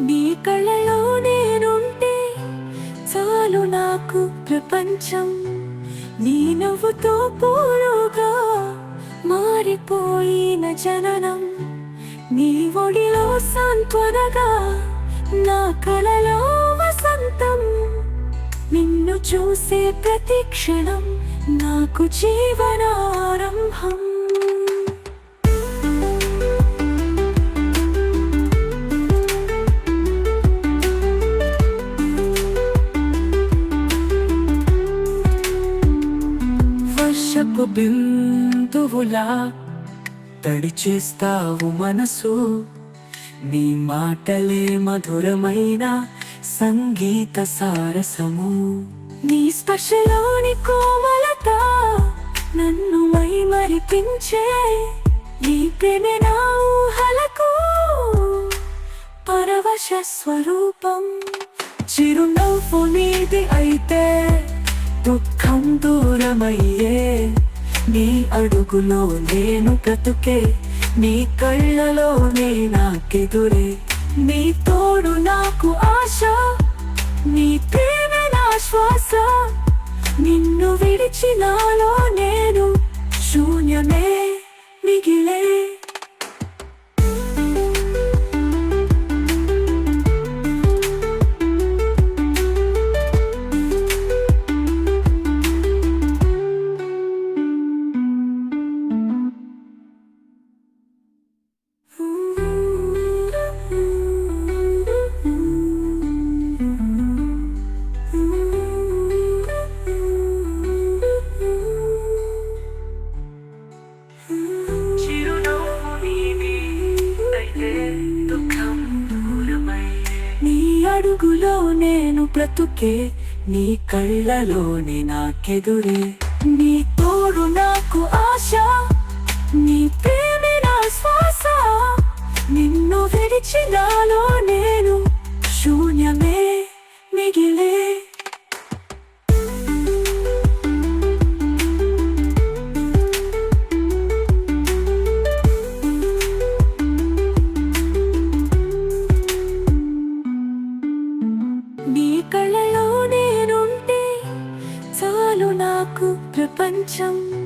నీ కళ్ళలో నేనుంటే చాలు నాకు ప్రపంచం. నీ నవ్వుతో పూలుగా మారిపోయిన జననం. నీ ఒడిలో సాంత్వనగా నా కళలో వసంతం. నిన్ను చూసే ప్రతి క్షణం నాకు జీవనారంభం. వర్షపు బిందువులా తడిచేస్తావు మనసు. నీ మాటలే మధురమైన సంగీత సారసము. నీ స్పర్శలోని కోమలత నన్ను మై మరిపించే నీ ప్రేమ నా ఊహలకు పరవశ స్వరూపం. చిరునవ్వు నీది అయితే దుఃఖ దూరమయ్యే. నీ అడుగులో నేను బ్రతుకే. నీ కళ్ళలోనే నాకెదురే. నీ తోడు నాకు ఆశ. నీ ప్రేమ నా శ్వాస. నిన్ను విడిచి నాలో నేను శూన్యమే. అడుగులో నేను బ్రతుకే నీ కళ్ళలోనే నాకెదురే. నీ తోడు నాకు ఆశ నీ ప్రేమే నా శ్వాస. నిన్ను విడిచి నాలో నాకు ప్రపంచం.